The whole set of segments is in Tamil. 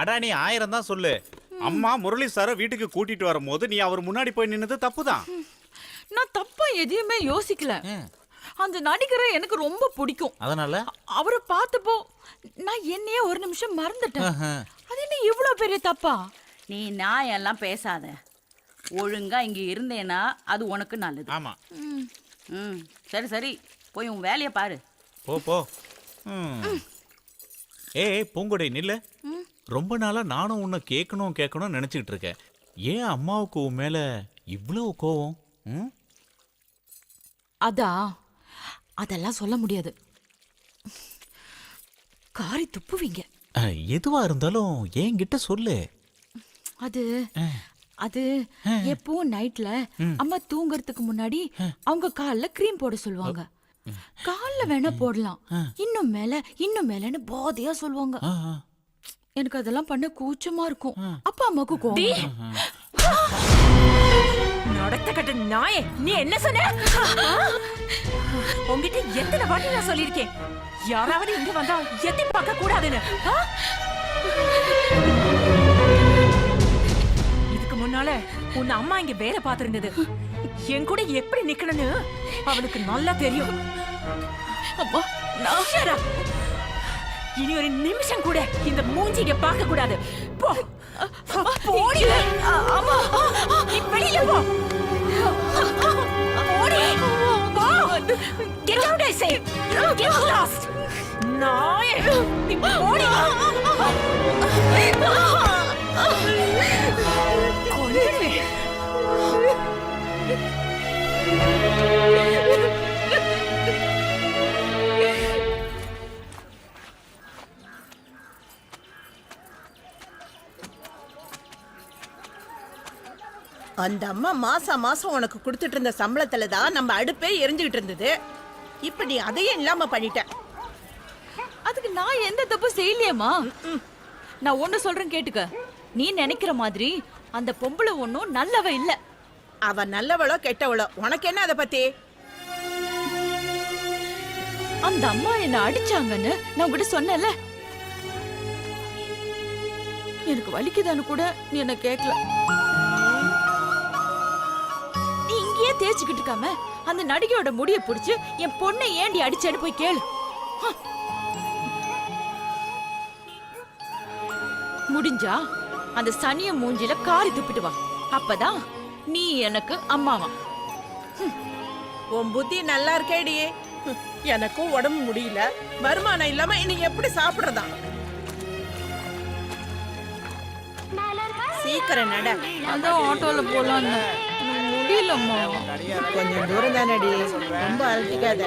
அடா நீ ஆயிரம் தான் சொல்லு. அம்மா முரளி சாரை வீட்டுக்கு கூட்டிட்டு வரும்போது நீ அவர் முன்னாடி போய் நின்னது தப்புதான். நான் தப்பா எதையுமே யோசிக்கல. அந்த நடிகரை எனக்கு ரொம்ப பிடிக்கும். அதனால? அவரை பார்த்தப்போ நான் என்னையே ஒரு நிமிஷம் மறந்துட்டேன். அது என்ன இவ்வளவு பெரிய தப்பா? நீ நான் எல்லாம் பேசாத. ஒழுங்கா இங்க இருந்தேனா அது உனக்கு நல்லது. ஆமா. ம், சரி சரி. போய் உன் வேலையை பாரு. போ போ. ஏய் பூங்கொடை நில்லு. ரொம்ப நாளா நானும் உன்னை கேட்கணும் கேட்கணும் நினைச்சிட்டு இருக்கேன். ஏன் அம்மாவுக்கு உன் மேல இவ்வளவு கோவம்? ம்? அதா அதெல்லாம் சொல்ல முடியாது. காரி துப்புவீங்க. அஹ், எதுவா இருந்தாலும் என்கிட்ட சொல்லு. அது அது எப்பவும் நைட்ல அம்மா தூங்குறதுக்கு முன்னாடி அவங்க கால்ல க்ரீம் போட சொல்லுவாங்க. கால்ல வேணா போடலாம். இன்னும் மேல இன்னும் மேலன்னு போதையா சொல்லுவாங்க. எனக்கு அதெல்லாம் பண்ண கூச்சமா இருக்கும். அப்பா அம்மாக்கு கோவம். நடத்த கட்ட நாயே நீ என்ன சொன்ன? உங்ககிட்ட எத்தனை வாட்டி நான் சொல்லியிருக்கேன். யாராவது இங்க வந்தா எத்தி பார்க்க கூடாதுன்னு. ஆ? இதுக்கு முன்னால உன் அம்மா இங்க வேலை பார்த்திருந்தது. என் கூட எப்படி நிக்கணும்னு அவளுக்கு நல்லா தெரியும். அம்மா நான். இனி ஒரு நிமிஷம் கூட இந்த மூஞ்சி பார்க்க கூடாது போ. போடி ஆமா வெளியில போ. போடி போ. Get out I say get lost நாயே. நீ போடி கொன்னுடுவேன் அந்த அம்மா மாசம் மாசம் உனக்கு கொடுத்துட்டு இருந்த சம்பளத்துல தான் நம்ம அடுப்பே எரிஞ்சுகிட்டு இருந்தது. இப்ப நீ அதையும் இல்லாம பண்ணிட்ட. அதுக்கு நான் எந்த தப்பு செய்யலையேம்மா? நான் ஒண்ணு சொல்றேன் கேட்டுக்க. நீ நினைக்கிற மாதிரி அந்த பொம்பளை ஒண்ணும் நல்லவ இல்ல. அவ நல்லவளோ கெட்டவளோ உனக்கு என்ன அதை பத்தி? அந்த அம்மா என்ன அடிச்சாங்கன்னு நான் உங்ககிட்ட சொன்னேன்ல. எனக்கு வலிக்குதான்னு கூட நீ என்ன கேட்கல தேய்ச்சிக்கிட்டு இருக்காம அந்த நடிகையோட முடிய புடிச்சு என் பொண்ணை ஏண்டி அடிச்சேன்னு போய் கேளு. ஹ. முடிஞ்சா அந்த சனிய மூஞ்சில காரி துப்பிட்டு வா. அப்பதான் நீ எனக்கு அம்மாவா. உன் புத்தி நல்லா இருக்கேடி. எனக்கும் உடம்பு முடியல. வருமானம் இல்லாம இனி எப்படி சாப்பிடுறதா? சீக்கிரம் நட. அதான் ஆட்டோல போலான்னு. முடியலம்மா. கொஞ்சம் தூரம் தானடி. ரொம்ப அழட்டிக்காத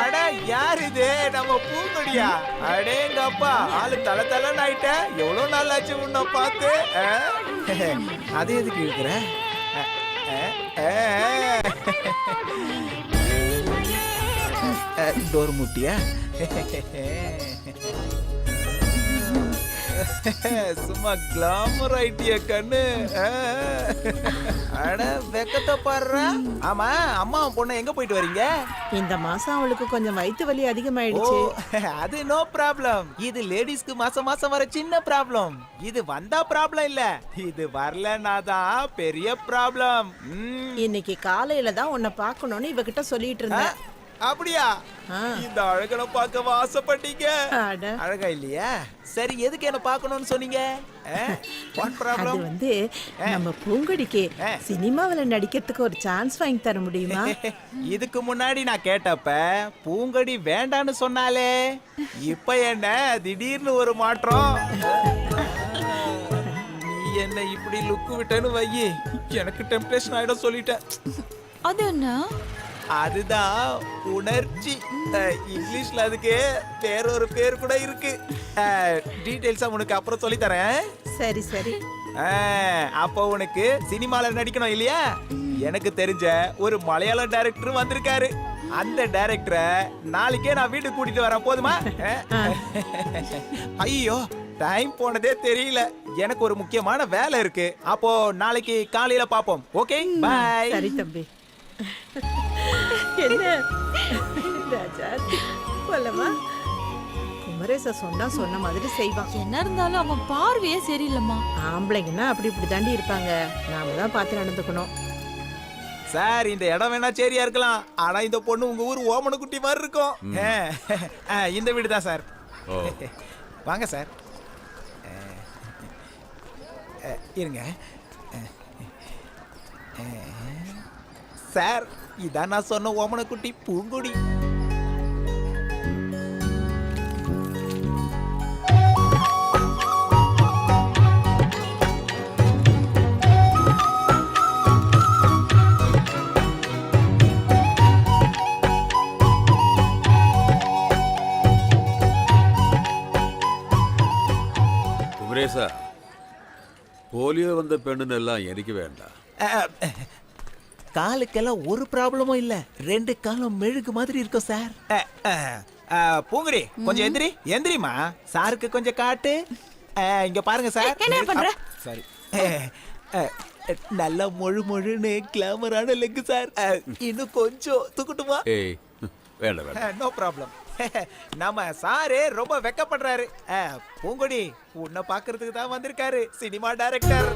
அட யார் இது நம்ம பூங்கொடியா? அடேங்கப்பா ஆளு தல ஆயிட்ட. எவ்வளவு நாள் ஆச்சு உன்னை பார்த்து? அது எதுக்கு இருக்கிற டோர் முட்டியா? சும்மா கிளாமர் ஆயிட்டிய கண்ணு. அட வெக்கத்தை பாடுற? ஆமா அம்மா பொண்ணு எங்க போயிட்டு வரீங்க? இந்த மாசம் அவளுக்கு கொஞ்சம் வயித்து வலி அதிகமாயிடுச்சு. அது நோ ப்ராப்ளம் இது லேடிஸ்க்கு மாசம் மாசம் வர சின்ன ப்ராப்ளம் இது வந்தா ப்ராப்ளம் இல்ல. இது வரலனா தான் பெரிய ப்ராப்ளம் இன்னைக்கு காலையில தான் உன்னை பார்க்கணும்னு இவகிட்ட சொல்லிட்டு இருந்தேன். அப்படியா? ஆ. இந்த அழகனை பார்க்க ஆசைப்பட்டீங்க? அட. அழகா இல்லையா? சரி எதுக்கு என்ன பார்க்கணும்னு சொன்னீங்க? அது ப்ராப்ளம் வந்து நம்ம பூங்கொடிக்கு சினிமாவுல நடிக்கிறதுக்கு ஒரு சான்ஸ் வாங்கி தர முடியுமா? இதுக்கு முன்னாடி நான் கேட்டப்ப பூங்கொடி வேண்டான்னு சொன்னாலே இப்ப என்ன? திடீர்னு ஒரு மாற்றம். நீ என்ன இப்படி லுக்கு விட்டேன்னு வையி. எனக்கு டெம்டேஷன் ஆயிடும் சொல்லிட்டேன். அது என்ன? அதுதான் உணர்ச்சி. இங்கிலீஷ்ல அதுக்கு வேற ஒரு பேர் கூட இருக்கு. டீடைல்ஸா உனக்கு அப்புறம் சொல்லி தரேன் சரி. சரி அப்போ உனக்கு சினிமால நடிக்கணும் இல்லையா? எனக்கு தெரிஞ்ச ஒரு மலையாள டைரக்டர் வந்திருக்காரு. அந்த டைரக்டரை நாளைக்கே நான் வீட்டுக்கு கூட்டிட்டு வரேன். போதுமா? ஐயோ டைம் போனதே தெரியல. எனக்கு ஒரு முக்கியமான வேலை இருக்கு. அப்போ நாளைக்கு காலையில பாப்போம். ஓகே? பை சரி தம்பி. என்ன? ராஜா போலமா? குமரேச சொன்னா சொன்ன மாதிரி செய்வான். என்ன இருந்தாலும் அவன் பார்வையே சரியில்லைம்மா. ஆம்பளைங்கன்னா அப்படி இப்படி தாண்டி இருப்பாங்க. நாம தான் பார்த்து நடந்துக்கணும். சார் இந்த இடம் வேணா சரியா இருக்கலாம். ஆனா இந்த பொண்ணு உங்க ஊர் ஓமனக்குட்டி மாதிரி இருக்கும். ஆ, ஆ, இந்த வீடு தான் சார். வாங்க சார். ஆ, ஆ, இருங்க. ஆ, ஆ, சார் இதான் நான் சொன்ன ஓமனக்குட்டி பூங்குடி. குமரேசா போலியோ வந்த பெண்ணுன்னு எல்லாம் எனக்கு வேண்டாம். காலுக்கெல்லாம் ஒரு ப்ராப்ளமும் இல்ல. ரெண்டு காலம் மெழுகு மாதிரி இருக்கும் சார் பூங்குடி கொஞ்சம் எந்திரி எந்திரிமா சாருக்கு கொஞ்சம் காட்டு. இங்க பாருங்க சார் என்ன பண்ற? சாரி நல்ல மொழு மொழுன்னு கிளாமரான லெக் சார் இன்னும் கொஞ்சம் தூக்கட்டுமா? ஏய் வேண்டாம் வேண்டாம். நோ ப்ராப்ளம் நம்ம சாரு ரொம்ப வெக்கப்படுறாரு. பூங்குடி உன்னை பாக்குறதுக்கு தான் வந்திருக்காரு சினிமா டைரக்டர்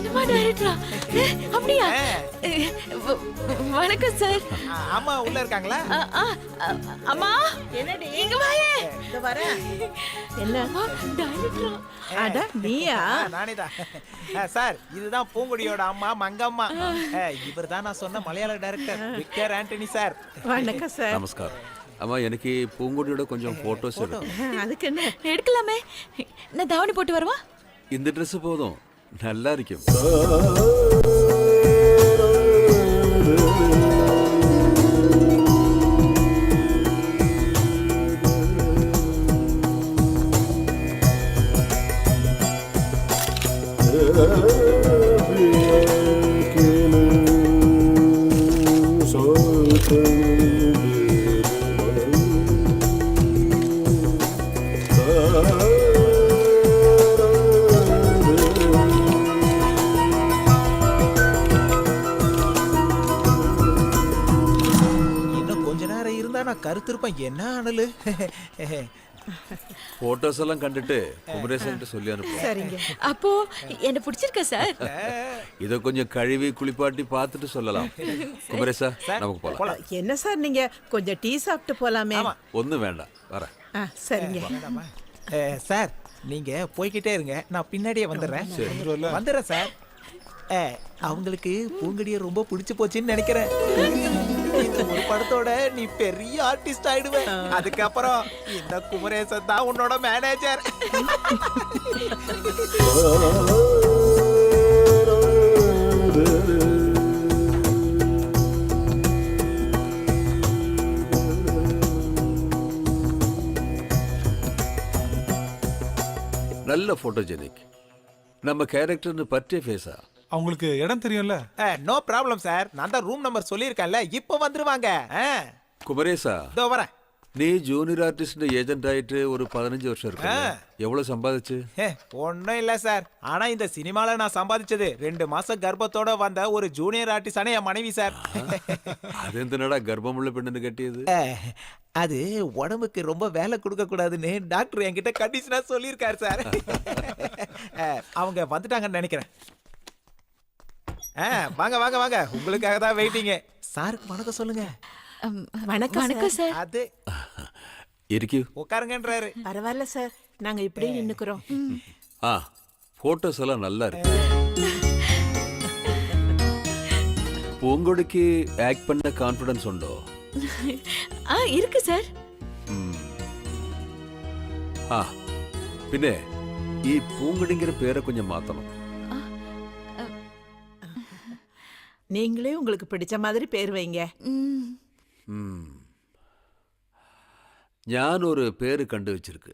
சினிமா டைரக்டரா அப்படியா? வணக்கம் சார் அம்மா உள்ள இருக்காங்களா? அம்மா? என்னடி? இங்க வாயே. இந்த வரேன். என்னம்மா டைரக்டரா அட நீயா? நானேடா சார் இதுதான் பூங்குடியோட அம்மா மங்கம்மா. இவர் தான் நான் சொன்ன மலையாள டைரக்டர் விக்டர் ஆண்டனி சார். வணக்கம் சார். நமஸ்கார் அம்மா எனக்கு பூங்குடியோட கொஞ்சம் போட்டோஸ் எடுக்கணும். அதுக்கு என்ன? எடுக்கலாமே. நான் தாவணி போட்டு வரவா? இந்த ட்ரெஸ் போதும். நல்லா இருக்கும் இன்னும் படுத்திருப்பான் என்ன அனல்? போட்டோஸ் எல்லாம் கண்டுட்டு குமரேசன் சொல்லி அனுப்பு சரிங்க. அப்போ என்ன பிடிச்சிருக்கா சார்? இத கொஞ்சம் கழுவி குளிப்பாட்டி பார்த்துட்டு சொல்லலாம். குமரேசா நமக்கு போலாம். என்ன சார் நீங்க? கொஞ்சம் டீ சாப்பிட்டு போலாமே. ஒன்றும் வேண்டாம். வர சரிங்க. சார் நீங்க போய்கிட்டே இருங்க. நான் பின்னாடியே வந்துடுறேன். வந்துடுறேன் சார். அவங்களுக்கு பூங்கடியை ரொம்ப பிடிச்சி போச்சுன்னு நினைக்கிறேன். இந்த ஒரு படத்தோட நீ பெரிய ஆர்டிஸ்ட் ஆயிடுவ. அதுக்கப்புறம் இந்த குமரேசன் தான் உன்னோட மேனேஜர் நல்ல ஃபோட்டோஜெனிக் நம்ம கேரக்டர்னு பற்றிய ஃபேஸா அவங்களுக்கு இடம் தெரியும்ல? நோ ப்ராப்ளம் சார் நான் தான் ரூம் நம்பர் சொல்லியிருக்கேன்ல. இப்போ வந்துருவாங்க. குமரேசா இதோ வரேன். நீ ஜூனியர் ஆர்டிஸ்ட் ஏஜென்ட் ஆயிட்டு ஒரு பதினஞ்சு வருஷம் இருக்கு எவ்வளவு சம்பாதிச்சு? ஒன்றும் இல்லை சார் ஆனா இந்த சினிமால நான் சம்பாதிச்சது ரெண்டு மாசம் கர்ப்பத்தோட வந்த ஒரு ஜூனியர் ஆர்டிஸ்டான என் மனைவி சார் அது எந்தனடா கர்ப்பம் உள்ள பெண்ணு கட்டியது அது உடம்புக்கு ரொம்ப வேலை கொடுக்க கூடாதுன்னு டாக்டர் என்கிட்ட கண்டிஷனா சொல்லியிருக்காரு சார் அவங்க வந்துட்டாங்கன்னு நினைக்கிறேன். ஆ வாங்க வாங்க வாங்க. உங்களுக்காக தான் வெயிட்டிங்க சாருக்கு வணக்கம் சொல்லுங்க. வணக்கம் வணக்கம் சார். அது. இருக்கு உட்காருங்கன்றாரு. பரவாயில்ல சார். நாங்க இப்படியே நின்னுக்கிறோம். ஆ போட்டோஸ் எல்லாம் நல்லா இருக்கு. உங்களுக்கு ஆக்ட் பண்ண கான்ஃபிடன்ஸ் உண்டோ? ஆ இருக்கு சார். ஆ பின்னே ഈ പൂങ്കടിങ്കര பேரை கொஞ்சம் മാറ്റണം நீங்களே உங்களுக்கு பிடிச்ச மாதிரி பேர் வைங்க. ம். ஞான் ஒரு பேரு கண்டு வச்சிருக்கு.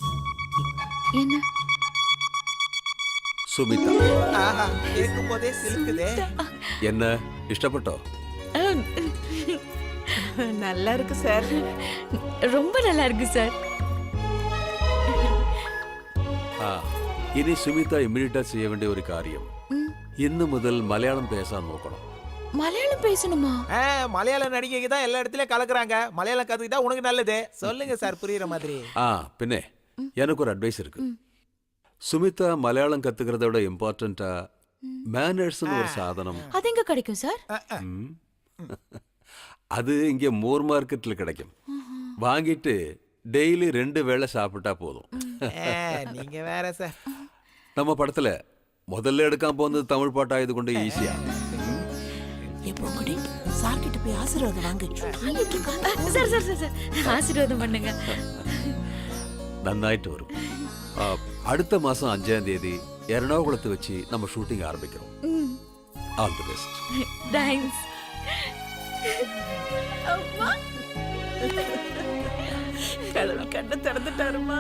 என்ன? சுமிதா. ஆஹா என்ன? இஷ்டப்பட்டோ? நல்லா இருக்கு சார். ரொம்ப நல்லா இருக்கு சார். ஆ, இனி சுமிதா இம்மிடியா செய்ய வேண்டிய ஒரு காரியம். இன்று முதல் மலையாளம் பேச நோக்கணும் மலையாளம் பேசணுமா? ஆ, மலையாள நடிகைக்கு தான் எல்லா இடத்துலயும் கலக்குறாங்க. மலையாளம் கத்துக்கிட்டா உனக்கு நல்லது. சொல்லுங்க சார் புரியுற மாதிரி. ஆ பின்னே. எனக்கு ஒரு அட்வைஸ் இருக்கு. சுமிதா மலையாளம் கத்துக்கிறத விட இம்பார்ட்டண்டா மேனர்ஸ்னு ஒரு சாதனம். அது எங்க கிடைக்கும் சார்? ம். அது இங்க மோர் மார்க்கெட்ல கிடைக்கும். வாங்கிட்டு டெய்லி ரெண்டு வேளை சாப்பிட்டா போதும். நீங்க வேற சார். நம்ம படத்துல முதல்ல எடுக்காம போனது தமிழ் பாட்டா இது கொண்டு ஈஸியா எப்போ முடி சார் கிட்ட போய் ஆசீர்வாதம் வாங்கு. Sir sir sir sir. ஆசீர்வாதம் பண்ணுங்க. நன்னாயிட்டு வரும். அடுத்த மாசம் அஞ்சாம் தேதி எர்ணாகுளத்தை வச்சு நம்ம ஷூட்டிங் ஆரம்பிக்கிறோம். ஆல் தி பெஸ்ட் தேங்க்ஸ் கடவுள் கண்ணை திறந்துட்டாருமா.